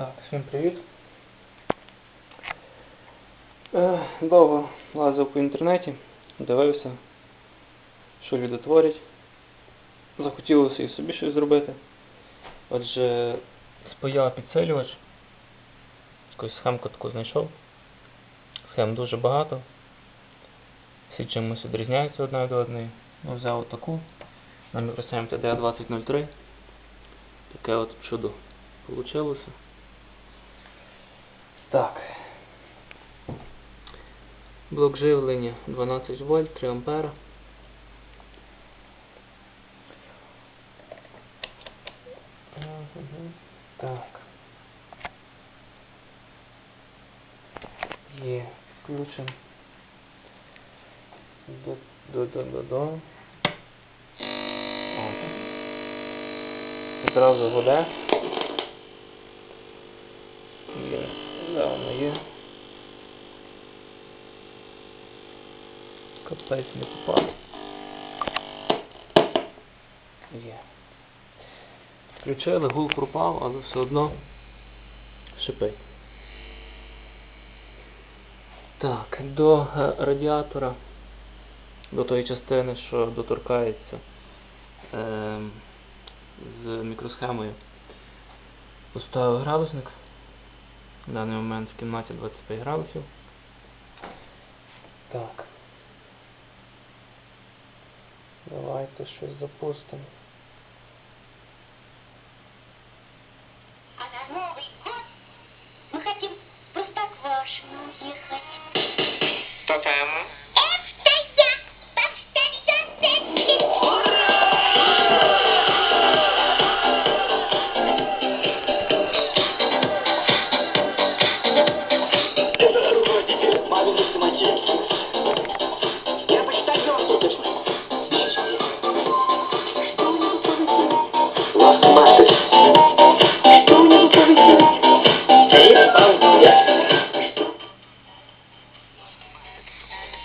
Так, всім привіт. Е, довго лазив по інтернеті, дивився, що люди творять. Захотілося і собі щось зробити. Отже, спаяв підсилювач. Якусь схемку таку знайшов. Схем дуже багато. Всі чимось відрізняються одна від одної. Ну, взяв таку на мікросхем TDA2003. Таке от чудо получилося. Так. Блок живлення 12 вольт, 3 ампера. Так. Є, включимо. До, до, до, до, до. О. Одразу вода. Є. Капець не попав. Є. Включили, гул пропав, але все одно шипить. Так, до е, радіатора, до тої частини, що доторкається е, з мікросхемою, поставив градусник. В даний момент в кімнаті 25 градусів. Так. Давайте щось запустимо.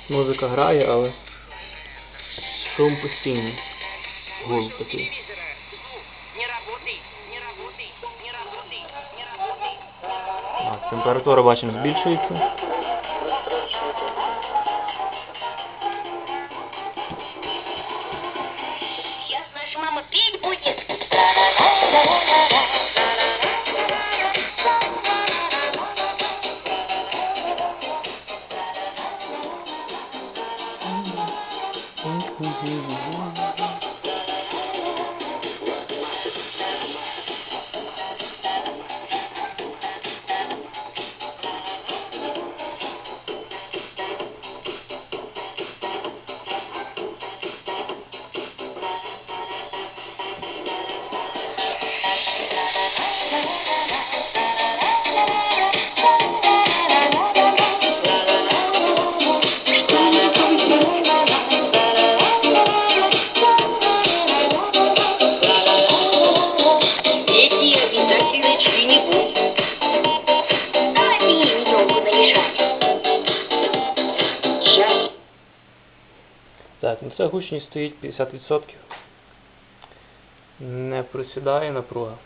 Музика грає, але шум постійний. Гул такий. Температура бачимо збільшується. Whoa. Ну гучність стоїть 50%. Не просідає напруга.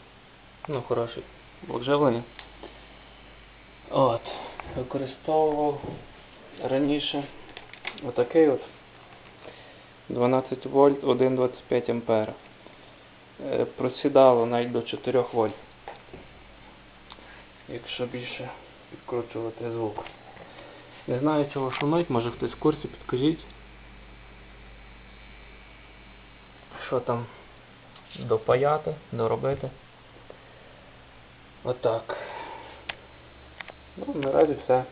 Ну, хороший блок. От. Використовував раніше отакий от 12 вольт 1,25 ампера. Е, Просідало навіть до 4 вольт. Якщо більше підкручувати звук. Не знаю чого шумить, може хтось в курсі, підкажіть. Що там допаяти, доробити. Отак. Ну, наразі все.